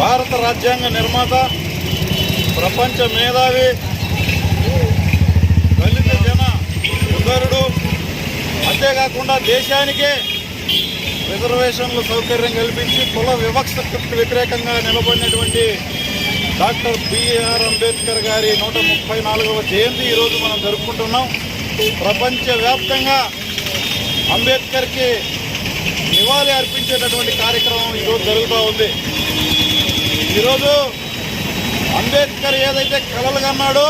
భారత రాజ్యాంగ నిర్మాత ప్రపంచ మేధావి దళిత జన ఉదరుడు. అంతేకాకుండా దేశానికే రిజర్వేషన్లు సౌకర్యం కల్పించి కుల వివక్షకు వ్యతిరేకంగా నిలబడినటువంటి డాక్టర్ బిఆర్ అంబేద్కర్ గారి నూట ముప్పై నాలుగవ జయంతి ఈరోజు మనం జరుపుకుంటున్నాం. ప్రపంచవ్యాప్తంగా అంబేద్కర్కి నివాళి అర్పించేటటువంటి కార్యక్రమం ఈరోజు జరుగుతూ ఉంది. ఈరోజు అంబేద్కర్ ఏదైతే కలలు కన్నాడో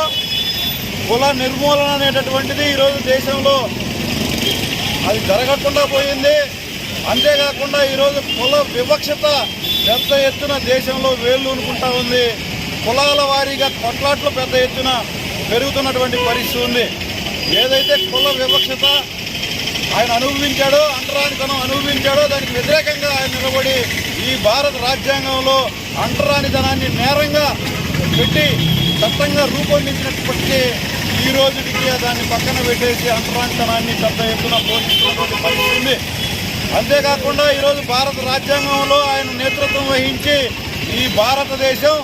కుల నిర్మూలన అనేటటువంటిది ఈరోజు దేశంలో అది జరగకుండా పోయింది. అంతేకాకుండా ఈరోజు కుల వివక్షత పెద్ద ఎత్తున దేశంలో వేళ్ళూనుకుంటా ఉంది. కులాల వారీగా కొట్లాట్లు పెద్ద ఎత్తున పెరుగుతున్నటువంటి పరిస్థితి ఉంది. ఏదైతే కుల వివక్షత ఆయన అనుభవించాడో అంటరానితనం అనుభవించాడో దానికి వ్యతిరేకంగా ఆయన నిలబడి ఈ భారత రాజ్యాంగంలో అంటరానితనాన్ని నేరంగా పెట్టి చట్టంగా రూపొందించినప్పటికీ ఈ రోజుకి దాన్ని పక్కన పెట్టేసి అంటరానితనాన్ని పెద్ద ఎత్తున పోషిస్తున్నటువంటి పరిస్థితి ఉంది. అంతేకాకుండా ఈరోజు భారత రాజ్యాంగంలో ఆయన నేతృత్వం వహించి ఈ భారతదేశం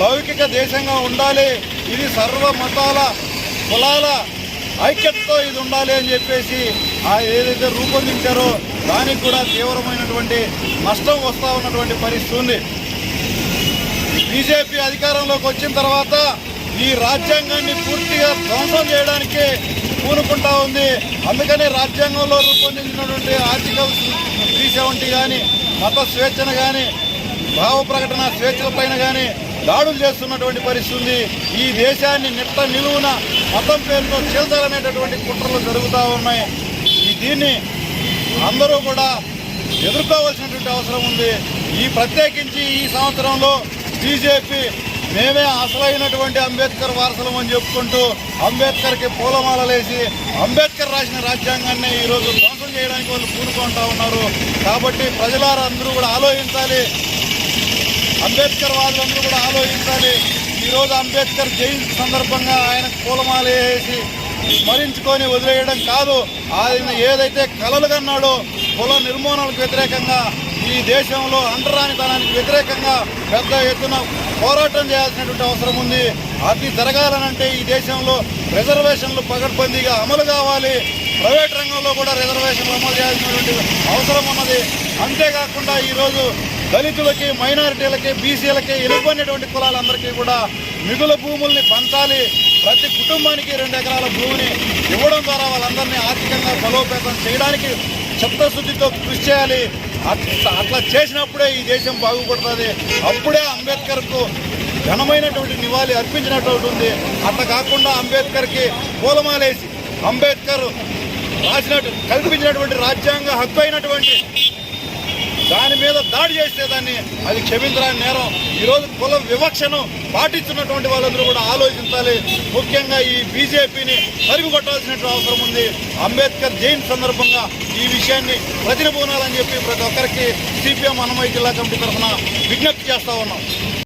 లౌకిక దేశంగా ఉండాలి. ఇది సర్వ మతాల కులాల ఐక్యతతో ఇది ఉండాలి అని చెప్పేసి ఆ ఏదైతే రూపొందించారో దానికి కూడా తీవ్రమైనటువంటి నష్టం వస్తూ ఉన్నటువంటి పరిస్థితి ఉంది. బీజేపీ అధికారంలోకి వచ్చిన తర్వాత ఈ రాజ్యాంగాన్ని పూర్తిగా ధ్వంసం చేయడానికి పూనుకుంటా ఉంది. అందుకనే రాజ్యాంగంలో రూపొందించినటువంటి ఆర్టికల్స్ త్రీ సెవెంటీ కానీ మత స్వేచ్ఛను కానీ భావ ప్రకటన స్వేచ్ఛల పైన కానీ దాడులు చేస్తున్నటువంటి పరిస్థితి ఉంది. ఈ దేశాన్ని నిట్ట నిలువున మతం పేరుతో చీల్చాలనేటటువంటి కుట్రలు జరుగుతూ ఉన్నాయి. దీన్ని అందరూ కూడా ఎదుర్కోవాల్సినటువంటి అవసరం ఉంది. ఈ ప్రత్యేకించి ఈ సంవత్సరంలో బీజేపీ మేమే అసలైనటువంటి అంబేద్కర్ వారసులం అని చెప్పుకుంటూ అంబేద్కర్కి పూలమాలలేసి అంబేద్కర్ రాసిన రాజ్యాంగాన్ని ఈరోజు ధ్వంసం చేయడానికి వాళ్ళు పూనుకుంటా ఉన్నారు. కాబట్టి ప్రజలారు అందరూ కూడా ఆలోచించాలి. అంబేద్కర్ వాళ్ళందరూ కూడా ఆలోచించాలి. ఈరోజు అంబేద్కర్ జయంతి సందర్భంగా ఆయన పూలమాల వేసి స్మరించుకొని వదిలేయడం కాదు. ఆయన ఏదైతే కలలు కన్నాడో కుల నిర్మూలనకు వ్యతిరేకంగా ఈ దేశంలో అంటరానితనానికి వ్యతిరేకంగా పెద్ద ఎత్తున పోరాటం చేయాల్సినటువంటి అవసరం ఉంది. అది జరగాలనంటే ఈ దేశంలో రిజర్వేషన్లు పగడ్బందీగా అమలు కావాలి. ప్రైవేట్ రంగంలో కూడా రిజర్వేషన్లు అమలు చేయాల్సినటువంటి అవసరం ఉన్నది. అంతేకాకుండా ఈరోజు దళితులకి మైనారిటీలకి బీసీలకి ఎలుపడినటువంటి కులాలందరికీ కూడా మిగులు భూముల్ని పంచాలి. ప్రతి కుటుంబానికి రెండు ఎకరాల భూమిని ఇవ్వడం ద్వారా వాళ్ళందరినీ ఆర్థికంగా బలోపేతం చేయడానికి చిత్తశుద్ధితో కృషి చేయాలి. అట్లా అట్లా చేసినప్పుడే ఈ దేశం బాగుపడుతుంది. అప్పుడే అంబేద్కర్కు ఘనమైనటువంటి నివాళి అర్పించినట్టు ఉంది అట్లా కాకుండా అంబేద్కర్కి పూలమాలేసి అంబేద్కర్ రాసినట్టు కల్పించినటువంటి రాజ్యాంగ హక్కు అయినటువంటి దాని మీద దాడి చేస్తే దాన్ని అది క్షమించరాని నేరం. ఈరోజు కుల వివక్షను పాటిస్తున్నటువంటి వాళ్ళందరూ కూడా ఆలోచించాలి. ముఖ్యంగా ఈ బీజేపీని తరిమి అవసరం ఉంది. అంబేద్కర్ జయంతి సందర్భంగా ఈ విషయాన్ని ప్రతినబూనాలని చెప్పి ప్రతి ఒక్కరికి సిపిఎం అన్నమయ్య జిల్లా కమిటీ తరఫున విజ్ఞప్తి చేస్తా ఉన్నాం.